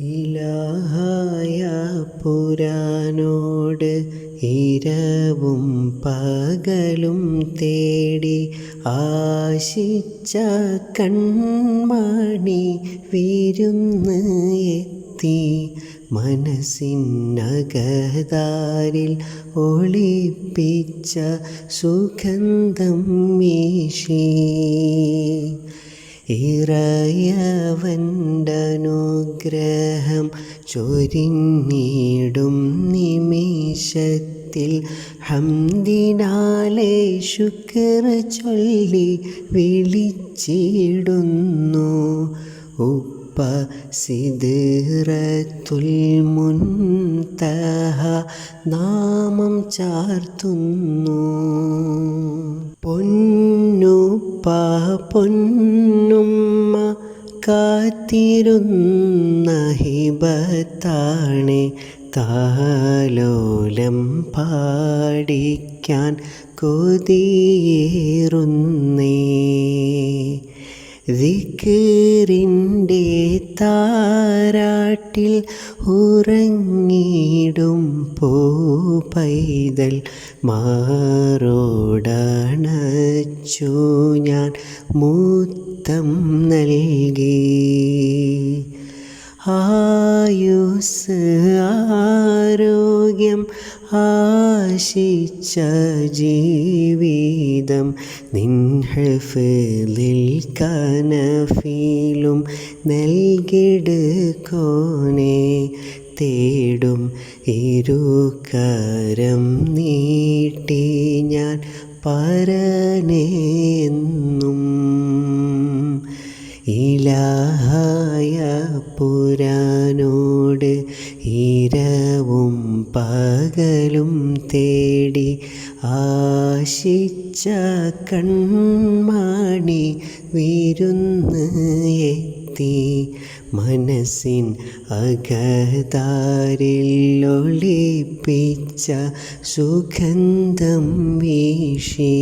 ഇലാഹായ പുരാനോട് ഇരവും പകലും തേടി ആശിച്ച കൺമണി വിരുന്ന് എത്തി. മനസ്സിനകതാരിൽ ഒളിപ്പിച്ച സുഗന്ധം വീശി. ഇറയവന്റനുഗ്രഹം ചൊരിഞ്ഞിടും നിമിഷത്തിൽ. ഹംദിനാലെ ശുക്ർ ചൊല്ലി വിളിച്ചിടുന്നു. ഉപ്പ സിദ്റത്തുൽ മുൻതഹ നാമം ചാർത്തുന്നു. പൊന്നുപ്പ പൊന്നുമ്മ കാത്തിരുന്ന ഹിബത്താണ്. താലോലം പാടിക്കാൻ കൊതിയേറുന്നേ. ദിക്കറിന്റെ താരാട്ടിൽ ഉറങ്ങിടും പോ പൈതൽ മാറോടണച്ചു ഞാൻ മൂത്തം നൽകി. ആയുസ് ആരോഗ്യം ആശിച്ച ജീവിതം നിൻഹഫിലിൽ കനഫീലും നൽകിടുക്കോനെ തേടും ഇരുകരം നീട്ടി ഞാൻ പരനെന്നും ഇലാഹായ പുരാനോട് ഇരവും പകലും തേടി ആശിച്ച കൺമാണി വിരുന്ന് എത്തി. മനസ്സിൻ അകതാരിൽ ഒളിപ്പിച്ച സുഗന്ധം വീശി.